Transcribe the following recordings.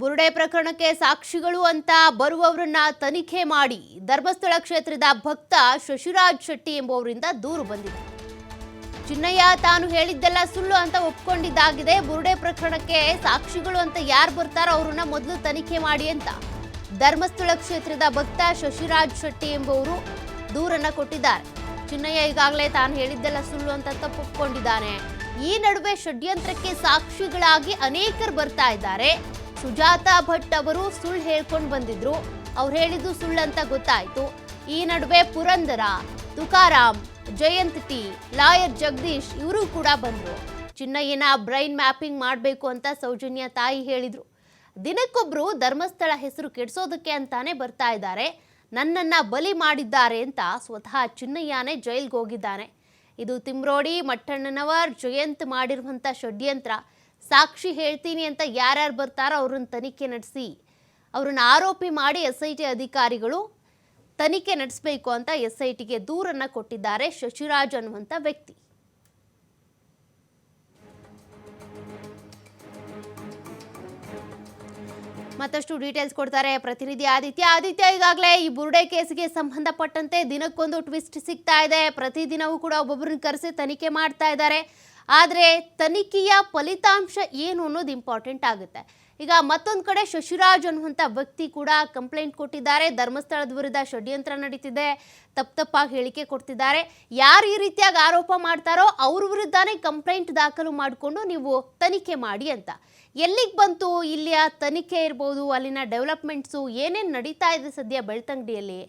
ಬುರುಡೆ ಪ್ರಕರಣಕ್ಕೆ ಸಾಕ್ಷಿಗಳು ಅಂತ ಬರುವವರನ್ನ ತನಿಖೆ ಮಾಡಿ ಧರ್ಮಸ್ಥಳ ಕ್ಷೇತ್ರದ ಭಕ್ತ ಶಶಿರಾಜ್ ಶೆಟ್ಟಿ ಎಂಬುವರಿಂದ ದೂರು ಬಂದಿದೆ. ಚಿನ್ನಯ್ಯ ತಾನು ಹೇಳಿದ್ದೆಲ್ಲ ಸುಳ್ಳು ಅಂತ ಒಪ್ಕೊಂಡಿದ್ದಾಗಿದೆ. ಬುರುಡೆ ಪ್ರಕರಣಕ್ಕೆ ಸಾಕ್ಷಿಗಳು ಅಂತ ಯಾರು ಬರ್ತಾರೋ ಅವ್ರನ್ನ ಮೊದಲು ತನಿಖೆ ಮಾಡಿ ಅಂತ ಧರ್ಮಸ್ಥಳ ಕ್ಷೇತ್ರದ ಭಕ್ತ ಶಶಿರಾಜ್ ಶೆಟ್ಟಿ ಎಂಬುವರು ದೂರನ್ನ ಕೊಟ್ಟಿದ್ದಾರೆ. ಚಿನ್ನಯ್ಯ ಈಗಾಗಲೇ ತಾನು ಹೇಳಿದ್ದೆಲ್ಲ ಸುಳ್ಳು ಅಂತ ತಪ್ಪು ಒಪ್ಕೊಂಡಿದ್ದಾನೆ ಈ ನಡುವೆ ಷಡ್ಯಂತ್ರಕ್ಕೆ ಸಾಕ್ಷಿಗಳಾಗಿ ಅನೇಕರು ಬರ್ತಾ ಇದ್ದಾರೆ. ಸುಜಾತ ಭಟ್ ಅವರು ಸುಳ್ಳು ಹೇಳ್ಕೊಂಡು ಬಂದಿದ್ರು. ಅವ್ರು ಹೇಳಿದ್ದು ಸುಳ್ಳು ಸುಳ್ಳಂತ ಗೊತ್ತಾಯ್ತು. ಈ ನಡುವೆ ಪುರಂದರ, ತುಕಾರಾಮ್, ಜಯಂತ್ ಟಿ, ಲಾಯರ್ ಜಗದೀಶ್ ಇವರು ಕೂಡ ಬಂದರು. ಚಿನ್ನಯ್ಯನ ಬ್ರೈನ್ ಮ್ಯಾಪಿಂಗ್ ಮಾಡಬೇಕು ಅಂತ ಸೌಜನ್ಯ ತಾಯಿ ಹೇಳಿದರು. ದಿನಕ್ಕೊಬ್ರು ಧರ್ಮಸ್ಥಳ ಹೆಸರು ಕೆಡಿಸೋದಕ್ಕೆ ಅಂತಾನೆ ಬರ್ತಾ ಇದ್ದಾರೆ. ನನ್ನನ್ನ ಬಲಿ ಮಾಡಿದ್ದಾರೆ ಅಂತ ಸ್ವತಃ ಚಿನ್ನಯ್ಯನೇ ಜೈಲ್ಗೆ ಹೋಗಿದ್ದಾನೆ ಇದು ತಿಮ್ರೋಡಿ, ಮಟ್ಟಣ್ಣನವರ್, ಜಯಂತ್ ಮಾಡಿರುವಂಥ ಷಡ್ಯಂತ್ರ. ಸಾಕ್ಷಿ ಹೇಳ್ತೀನಿ ಅಂತ ಯಾರ್ಯಾರು ಬರ್ತಾರೋ ಅವ್ರನ್ನ ತನಿಖೆ ನಡೆಸಿ, ಅವ್ರನ್ನ ಆರೋಪಿ ಮಾಡಿ ಎಸ್ ಐ ಟಿ ಅಧಿಕಾರಿಗಳು ತನಿಖೆ ನಡೆಸಬೇಕು ಅಂತ ಎಸ್ ಐ ಟಿಗೆ ದೂರನ್ನು ಕೊಟ್ಟಿದ್ದಾರೆ ಶಶಿರಾಜ್ ಅನ್ನುವಂಥ ವ್ಯಕ್ತಿ. ಮತ್ತಷ್ಟು ಡೀಟೇಲ್ಸ್ ಕೊಡ್ತಾರೆ ಪ್ರತಿನಿಧಿ ಆದಿತ್ಯ. ಆದಿತ್ಯ, ಈಗಾಗಲೇ ಈ ಬುರುಡೆ ಕೇಸ್ಗೆ ಸಂಬಂಧಪಟ್ಟಂತೆ ದಿನಕ್ಕೊಂದು ಟ್ವಿಸ್ಟ್ ಸಿಗ್ತಾ ಇದೆ. ಪ್ರತಿದಿನವೂ ಕೂಡ ಒಬ್ಬೊಬ್ಬರನ್ನ ಕರೆಸಿ ತನಿಖೆ ಮಾಡ್ತಾ ಇದ್ದಾರೆ. ಆದರೆ ತನಿಖೆಯ ಫಲಿತಾಂಶ ಏನು ಅನ್ನೋದು ಇಂಪಾರ್ಟೆಂಟ್ ಆಗುತ್ತೆ. ಈಗ ಮತ್ತೊಂದು ಕಡೆ ಶಶಿರಾಜ್ ಅನ್ನುವಂಥ ವ್ಯಕ್ತಿ ಕೂಡ ಕಂಪ್ಲೇಂಟ್ ಕೊಟ್ಟಿದ್ದಾರೆ. ಧರ್ಮಸ್ಥಳದ ವಿರುದ್ಧ ಷಡ್ಯಂತ್ರ ನಡೀತಿದೆ. ತಪ್ಪು ತಪ್ಪಾಗಿ ಹೇಳಿಕೆ ಕೊಡ್ತಿದ್ದಾರೆ. ಯಾರು ಈ ರೀತಿಯಾಗಿ ಆರೋಪ ಮಾಡ್ತಾರೋ ಅವ್ರ ವಿರುದ್ಧನೇ ಕಂಪ್ಲೇಂಟ್ ದಾಖಲು ಮಾಡಿಕೊಂಡು ನೀವು ತನಿಖೆ ಮಾಡಿ ಅಂತ. ಎಲ್ಲಿಗೆ ಬಂತು? ಇಲ್ಲಿಯ ತನಿಖೆ ಇರ್ಬೋದು, ಅಲ್ಲಿನ ಡೆವಲಪ್ಮೆಂಟ್ಸು ಏನೇನು ನಡೀತಾ ಇದೆ ಸದ್ಯ ಬೆಳ್ತಂಗಡಿಯಲ್ಲಿ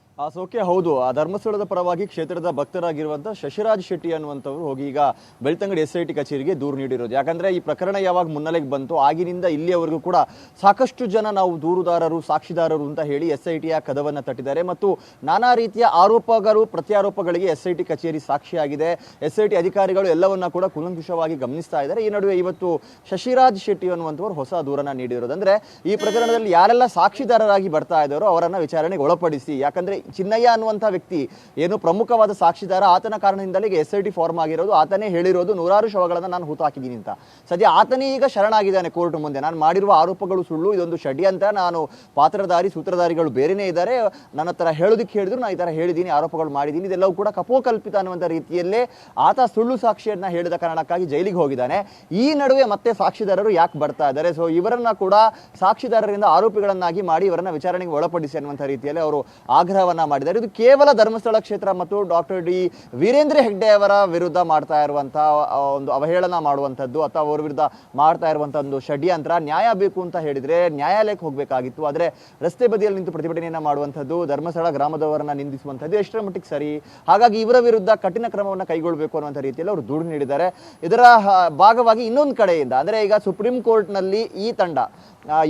ಆ ಸೋಕೆ ಹೌದು. ಆ ಧರ್ಮಸ್ಥಳದ ಪರವಾಗಿ ಕ್ಷೇತ್ರದ ಭಕ್ತರಾಗಿರುವಂಥ ಶಶಿರಾಜ್ ಶೆಟ್ಟಿ ಅನ್ನುವಂಥವ್ರು ಹೋಗಿ ಈಗ ಬೆಳ್ತಂಗಡಿ ಎಸ್ ಐ ಟಿ ಕಚೇರಿಗೆ ದೂರು ನೀಡಿರೋದು. ಯಾಕಂದ್ರೆ ಈ ಪ್ರಕರಣ ಯಾವಾಗ ಮುನ್ನೆಲೆಗೆ ಬಂತು, ಆಗಿನಿಂದ ಇಲ್ಲಿಯವರೆಗೂ ಕೂಡ ಸಾಕಷ್ಟು ಜನ ನಾವು ದೂರುದಾರರು, ಸಾಕ್ಷಿದಾರರು ಅಂತ ಹೇಳಿ ಎಸ್ ಐ ಟಿಯ ಕದವನ್ನು ತಟ್ಟಿದ್ದಾರೆ. ಮತ್ತು ನಾನಾ ರೀತಿಯ ಆರೋಪಗಳು ಪ್ರತ್ಯಾರೋಪಗಳಿಗೆ ಎಸ್ ಐ ಟಿ ಕಚೇರಿ ಸಾಕ್ಷಿಯಾಗಿದೆ. ಎಸ್ ಐ ಟಿ ಅಧಿಕಾರಿಗಳು ಎಲ್ಲವನ್ನ ಕೂಡ ಕುಲಂಕುಷವಾಗಿ ಗಮನಿಸ್ತಾ ಇದ್ದಾರೆ. ಈ ನಡುವೆ ಇವತ್ತು ಶಶಿರಾಜ್ ಶೆಟ್ಟಿ ಅನ್ನುವಂಥವ್ರು ಹೊಸ ದೂರನ್ನು ನೀಡಿರೋದು. ಅಂದ್ರೆ ಈ ಪ್ರಕರಣದಲ್ಲಿ ಯಾರೆಲ್ಲ ಸಾಕ್ಷಿದಾರರಾಗಿ ಬರ್ತಾ ಇದ್ದಾರೋ ಅವರನ್ನ ವಿಚಾರಣೆಗೆ ಒಳಪಡಿಸಿ, ಯಾಕಂದ್ರೆ ಚಿನ್ನಯ್ಯ ಅನ್ನುವಂಥ ವ್ಯಕ್ತಿ ಏನು ಪ್ರಮುಖವಾದ ಸಾಕ್ಷಿದಾರ, ಆತನ ಕಾರಣದಿಂದಲೇ ಎಸ್ ಐ ಟಿ ಫಾರ್ಮ್ ಆಗಿರೋದು. ಆತನೇ ಹೇಳಿರೋದು, ನೂರಾರು ಶವಗಳನ್ನು ನಾನು ಹೂತು ಹಾಕಿದ್ದೀನಿ ಅಂತ. ಸದ್ಯ ಆತನೇ ಈಗ ಶರಣಾಗಿದ್ದಾನೆ ಕೋರ್ಟ್ ಮುಂದೆ. ನಾನು ಮಾಡಿರುವ ಆರೋಪಗಳು ಸುಳ್ಳು, ಇದೊಂದು ಷಡ್ಯಂತ್ರ ನಾನು ಪಾತ್ರಧಾರಿ, ಸೂತ್ರಧಾರಿಗಳು ಬೇರೆನೇ ಇದ್ದಾರೆ. ನನ್ನ ಹತ್ರ ಹೇಳೋದಕ್ಕೆ ಹೇಳಿದ್ರು, ನಾನು ಈ ಥರ ಹೇಳಿದ್ದೀನಿ, ಆರೋಪಗಳು ಮಾಡಿದ್ದೀನಿ. ಇದೆಲ್ಲವೂ ಕೂಡ ಕಪೋಕಲ್ಪಿತ ಅನ್ನುವಂಥ ರೀತಿಯಲ್ಲೇ ಆತ ಸುಳ್ಳು ಸಾಕ್ಷಿಯನ್ನ ಹೇಳಿದ ಕಾರಣಕ್ಕಾಗಿ ಜೈಲಿಗೆ ಹೋಗಿದ್ದಾನೆ. ಈ ನಡುವೆ ಮತ್ತೆ ಸಾಕ್ಷಿದಾರರು ಯಾಕೆ ಬರ್ತಾ ಇದ್ದಾರೆ? ಸೊ ಇವರನ್ನ ಕೂಡ ಸಾಕ್ಷಿದಾರರಿಂದ ಆರೋಪಿಗಳನ್ನಾಗಿ ಮಾಡಿ ಇವರನ್ನ ವಿಚಾರಣೆಗೆ ಒಳಪಡಿಸಿ ಅನ್ನುವಂಥ ರೀತಿಯಲ್ಲಿ ಅವರು ಆಗ್ರಹವನ್ನ ಮಾಡಿದ್ದಾರೆ. ಇದು ಕೇವಲ ಧರ್ಮಸ್ಥಳ ಕ್ಷೇತ್ರ ಮತ್ತು ಡಾಕ್ಟರ್ ಡಿ ವೀರೇಂದ್ರ ಹೆಗ್ಡೆ ಅವರ ವಿರುದ್ಧ ಮಾಡ್ತಾ ಇರುವಂತಹ ಒಂದು ಅವಹೇಳನ ಮಾಡುವಂಥದ್ದು ಅಥವಾ ಅವರ ವಿರುದ್ಧ ಮಾಡ್ತಾ ಇರುವಂತಹ ಒಂದು ಷಡ್ಯಂತ್ರ ನ್ಯಾಯ ಬೇಕು ಅಂತ ಹೇಳಿದ್ರೆ ನ್ಯಾಯಾಲಯಕ್ಕೆ ಹೋಗಬೇಕಾಗಿತ್ತು. ಆದರೆ ರಸ್ತೆ ಬದಿಯಲ್ಲಿ ನಿಂತು ಪ್ರತಿಭಟನೆಯನ್ನು ಮಾಡುವಂಥದ್ದು, ಧರ್ಮಸ್ಥಳ ಗ್ರಾಮದವರನ್ನ ನಿಂದಿಸುವಂಥದ್ದು ಎಷ್ಟರ ಮಟ್ಟಿಗೆ ಸರಿ? ಹಾಗಾಗಿ ಇವರ ವಿರುದ್ಧ ಕಠಿಣ ಕ್ರಮವನ್ನು ಕೈಗೊಳ್ಳಬೇಕು ಅನ್ನುವಂಥ ರೀತಿಯಲ್ಲಿ ಅವರು ದೂರು ನೀಡಿದ್ದಾರೆ. ಇದರ ಭಾಗವಾಗಿ ಇನ್ನೊಂದು ಕಡೆಯಿಂದ, ಅಂದರೆ ಈಗ ಸುಪ್ರೀಂ ಕೋರ್ಟ್ನಲ್ಲಿ ಈ ತಂಡ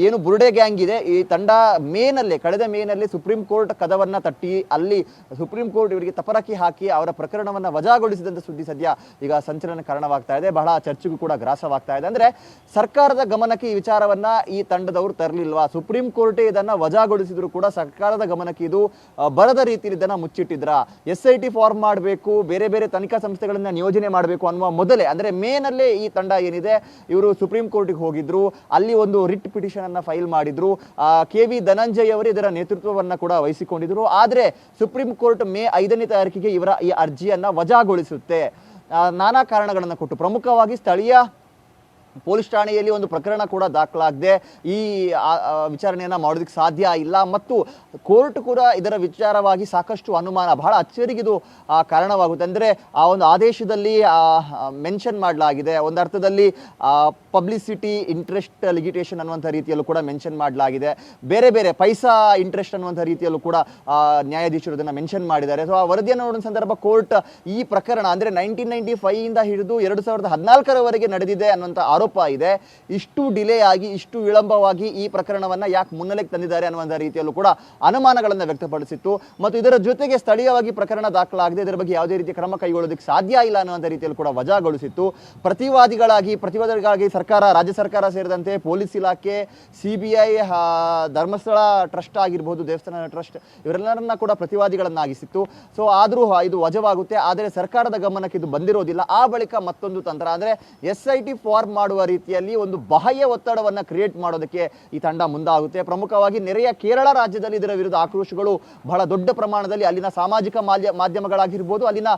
ಏನು ಬುರುಡೆ ಗ್ಯಾಂಗ್ ಇದೆ. ಈ ತಂಡ ಮೇನಲ್ಲಿ, ಕಳೆದ ಮೇನಲ್ಲಿ ಸುಪ್ರೀಂ ಕೋರ್ಟ್ ಕದವನ್ನ ತಟ್ಟಿ, ಅಲ್ಲಿ ಸುಪ್ರೀಂ ಕೋರ್ಟ್ ಇವರಿಗೆ ತಪರಾಕಿ ಹಾಕಿ ಅವರ ಪ್ರಕರಣವನ್ನ ವಜಾಗೊಳಿಸಿದಂತ ಸುದ್ದಿ ಸದ್ಯ ಈಗ ಸಂಚಲನ ಕಾರಣವಾಗ್ತಾ ಇದೆ. ಬಹಳ ಚರ್ಚೆಗೂ ಕೂಡ ಗ್ರಾಸವಾಗ್ತಾ ಇದೆ. ಅಂದ್ರೆ ಸರ್ಕಾರದ ಗಮನಕ್ಕೆ ಈ ವಿಚಾರವನ್ನ ಈ ತಂಡದವರು ತರಲಿಲ್ವಾ? ಸುಪ್ರೀಂ ಕೋರ್ಟೇ ಇದನ್ನ ವಜಾಗೊಳಿಸಿದ್ರು ಕೂಡ ಸರ್ಕಾರದ ಗಮನಕ್ಕೆ ಇದು ಬರದ ರೀತಿಯಲ್ಲಿ ಇದನ್ನ ಮುಚ್ಚಿಟ್ಟಿದ್ರ? ಎಸ್ ಐ ಟಿ ಫಾರ್ಮ್ ಮಾಡಬೇಕು, ಬೇರೆ ಬೇರೆ ತನಿಖಾ ಸಂಸ್ಥೆಗಳನ್ನ ನಿಯೋಜನೆ ಮಾಡಬೇಕು ಅನ್ನುವ ಮೊದಲೇ, ಅಂದ್ರೆ ಮೇನಲ್ಲೇ ಈ ತಂಡ ಏನಿದೆ, ಇವರು ಸುಪ್ರೀಂ ಕೋರ್ಟಿಗೆ ಹೋಗಿದ್ರು, ಅಲ್ಲಿ ಒಂದು ರಿಟ್ ಪಿಟಿಷನ್ ಅನ್ನ ಫೈಲ್ ಮಾಡಿದ್ರು. ಕೆ ವಿ ಧನಂಜಯ್ ಅವರು ಇದರ ನೇತೃತ್ವವನ್ನ ಕೂಡ ವಹಿಸಿಕೊಂಡಿದ್ರು. ಆದ್ರೆ ಸುಪ್ರೀಂ ಕೋರ್ಟ್ ಮೇ ಐದನೇ ತಾರೀಕಿಗೆ ಇವರ ಈ ಅರ್ಜಿಯನ್ನ ವಜಾಗೊಳಿಸುತ್ತೆ. ನಾನಾ ಕಾರಣಗಳನ್ನು ಕೊಟ್ಟು ಪ್ರಮುಖವಾಗಿ ಸ್ಥಳೀಯ ಪೊಲೀಸ್ ಠಾಣೆಯಲ್ಲಿ ಒಂದು ಪ್ರಕರಣ ಕೂಡ ದಾಖಲಾಗದೆ ಈ ವಿಚಾರಣೆಯನ್ನು ಮಾಡೋದಕ್ಕೆ ಸಾಧ್ಯ ಇಲ್ಲ ಮತ್ತು ಕೋರ್ಟ್ ಕೂಡ ಇದರ ವಿಚಾರವಾಗಿ ಸಾಕಷ್ಟು ಅನುಮಾನ, ಬಹಳ ಅಚ್ಚರಿಗಿದು ಕಾರಣವಾಗುತ್ತೆ. ಅಂದರೆ ಆ ಒಂದು ಆದೇಶದಲ್ಲಿ ಮೆನ್ಷನ್ ಮಾಡಲಾಗಿದೆ. ಒಂದು ಅರ್ಥದಲ್ಲಿ ಪಬ್ಲಿಸಿಟಿ ಇಂಟ್ರೆಸ್ಟ್ ಲಿಗಿಟೇಷನ್ ಅನ್ನುವಂಥ ರೀತಿಯಲ್ಲೂ ಕೂಡ ಮೆನ್ಷನ್ ಮಾಡಲಾಗಿದೆ. ಬೇರೆ ಬೇರೆ ಪೈಸಾ ಇಂಟ್ರೆಸ್ಟ್ ಅನ್ನುವಂಥ ರೀತಿಯಲ್ಲೂ ಕೂಡ ನ್ಯಾಯಾಧೀಶರು ಇದನ್ನು ಮೆನ್ಷನ್ ಮಾಡಿದ್ದಾರೆ. ಸೊ ಆ ವರದಿಯನ್ನು ನೋಡಿದ ಸಂದರ್ಭ ಕೋರ್ಟ್ ಈ ಪ್ರಕರಣ, ಅಂದರೆ ನೈನ್ಟೀನ್ ನೈಂಟಿ ಫೈವ್ ಇಂದ ಹಿಡಿದು ಎರಡು ಸಾವಿರದ ಹದಿನಾಲ್ಕರವರೆಗೆ ನಡೆದಿದೆ ಅನ್ನುವಂಥ ಆರೋಪ ಇದೆ. ಇಷ್ಟು ಡಿಲೇ ಆಗಿ, ಇಷ್ಟು ವಿಳಂಬವಾಗಿ ಈ ಪ್ರಕರಣವನ್ನ ಯಾಕೆ ಮುನ್ನೆಲೆಗೆ ತಂದಿದ್ದಾರೆ ಅನ್ನುವಂಥ ರೀತಿಯಲ್ಲೂ ಕೂಡ ಅನುಮಾನಗಳನ್ನು ವ್ಯಕ್ತಪಡಿಸಿತ್ತು. ಮತ್ತು ಇದರ ಜೊತೆಗೆ ಸ್ಥಳೀಯವಾಗಿ ಪ್ರಕರಣ ದಾಖಲಾಗದೆ. ಇದರ ಬಗ್ಗೆ ಯಾವುದೇ ರೀತಿ ಕ್ರಮ ಕೈಗೊಳ್ಳೋದಕ್ಕೆ ಸಾಧ್ಯ ಇಲ್ಲ ಅನ್ನುವಂಥ ರೀತಿಯಲ್ಲಿ ಕೂಡ ವಜಾಗೊಳಿಸಿತ್ತು. ಪ್ರತಿವಾದಿಗಳಾಗಿ ಪ್ರತಿವಾದಿಗಳಾಗಿ ಸರ್ಕಾರ, ರಾಜ್ಯ ಸರ್ಕಾರ ಸೇರಿದಂತೆ ಪೊಲೀಸ್ ಇಲಾಖೆ C B I Dharmasthala trust ಆಗಿರ್ಬೋದು, ದೇವಸ್ಥಾನ ಟ್ರಸ್ಟ್, ಇವರೆಲ್ಲರನ್ನ ಕೂಡ ಪ್ರತಿವಾದಿಗಳನ್ನಾಗಿಸಿತ್ತು. ಸೊ ಆದರೂ ಇದು ವಜವಾಗುತ್ತೆ. ಆದರೆ ಸರ್ಕಾರದ ಗಮನಕ್ಕೆ ಇದು ಬಂದಿರೋದಿಲ್ಲ. ಆ ಬಳಿಕ ಮತ್ತೊಂದು ತಂತ್ರ. ಅಂದರೆ ಎಸ್ ಐ ಟಿ ಫಾರ್ಮ್ ಮಾಡುವ ರೀತಿಯಲ್ಲಿ ಒಂದು ಬಾಹ್ಯ ಒತ್ತಡವನ್ನು ಕ್ರಿಯೇಟ್ ಮಾಡೋದಕ್ಕೆ ಈ ತಂಡ ಮುಂದಾಗುತ್ತೆ. ಪ್ರಮುಖವಾಗಿ ನೆರೆಯ ಕೇರಳ ರಾಜ್ಯದಲ್ಲಿ ಇದರ ವಿರುದ್ಧ ಆಕ್ರೋಶಗಳು ಬಹಳ ದೊಡ್ಡ ಪ್ರಮಾಣದಲ್ಲಿ ಅಲ್ಲಿನ ಸಾಮಾಜಿಕ ಮಾಧ್ಯ ಮಾಧ್ಯಮಗಳಾಗಿರ್ಬೋದು, ಅಲ್ಲಿನ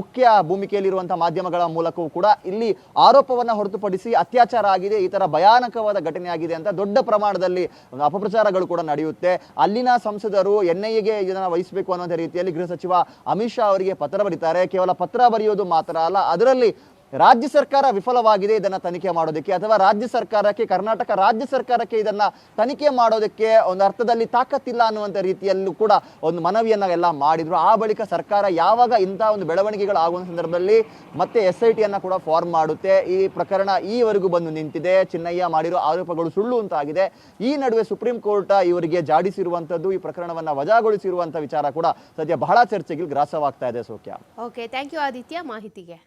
ಮುಖ್ಯ ಭೂಮಿಕೆಯಲ್ಲಿರುವಂಥ ಮಾಧ್ಯಮಗಳ ಮೂಲಕವೂ ಕೂಡ ಇಲ್ಲಿ ಆರೋಪವನ್ನು ಹೊರತುಪಡಿಸಿ ಅತ್ಯಾಚಾರ ಆಗಿದೆ, ಈ ತರ ಭಯಾನಕವಾದ ಘಟನೆ ಆಗಿದೆ ಅಂತ ದೊಡ್ಡ ಪ್ರಮಾಣದಲ್ಲಿ ಅಪಪ್ರಚಾರಗಳು ಕೂಡ ನಡೆಯುತ್ತೆ. ಅಲ್ಲಿನ ಸಂಸದರು ಎನ್ ಐ ಎಗೆ ಇದನ್ನು ವಹಿಸಬೇಕು ಅನ್ನೋದೇ ರೀತಿಯಲ್ಲಿ ಗೃಹ ಸಚಿವ ಅಮಿತ್ ಶಾ ಅವರಿಗೆ ಪತ್ರ ಬರೀತಾರೆ. ಕೇವಲ ಪತ್ರ ಬರೆಯೋದು ಮಾತ್ರ ಅಲ್ಲ, ಅದರಲ್ಲಿ ರಾಜ್ಯ ಸರ್ಕಾರ ವಿಫಲವಾಗಿದೆ ಇದನ್ನ ತನಿಖೆ ಮಾಡೋದಕ್ಕೆ ಅಥವಾ ರಾಜ್ಯ ಸರ್ಕಾರಕ್ಕೆ, ಕರ್ನಾಟಕ ರಾಜ್ಯ ಸರ್ಕಾರಕ್ಕೆ ಇದನ್ನ ತನಿಖೆ ಮಾಡೋದಕ್ಕೆ ಒಂದು ಅರ್ಥದಲ್ಲಿ ತಾಕತ್ತಿಲ್ಲ ಅನ್ನುವಂಥ ರೀತಿಯಲ್ಲೂ ಕೂಡ ಒಂದು ಮನವಿಯನ್ನ ಎಲ್ಲ ಮಾಡಿದ್ರು. ಆ ಬಳಿಕ ಸರ್ಕಾರ ಯಾವಾಗ ಇಂಥ ಒಂದು ಬೆಳವಣಿಗೆಗಳು ಆಗುವ ಸಂದರ್ಭದಲ್ಲಿ ಮತ್ತೆ ಎಸ್ ಐ ಟಿಯನ್ನು ಕೂಡ ಫಾರ್ಮ್ ಮಾಡುತ್ತೆ. ಈ ಪ್ರಕರಣ ಈವರೆಗೂ ಬಂದು ನಿಂತಿದೆ. ಚಿನ್ನಯ್ಯ ಮಾಡಿರೋ ಆರೋಪಗಳು ಸುಳ್ಳು ಅಂತಾಗಿದೆ ಈ ನಡುವೆ ಸುಪ್ರೀಂ ಕೋರ್ಟ್ ಇವರಿಗೆ ಜಾಡಿಸಿರುವಂಥದ್ದು ಈ ಪ್ರಕರಣವನ್ನ ವಜಾಗೊಳಿಸಿರುವಂಥ ವಿಚಾರ ಕೂಡ ಸದ್ಯ ಬಹಳ ಚರ್ಚೆಗೆ ಗ್ರಾಸವಾಗ್ತಾ ಇದೆ ಸೌಖ್ಯ ಓಕೆ ಥ್ಯಾಂಕ್ ಯು ಆದಿತ್ಯ. ಮಾಹಿತಿಗೆ.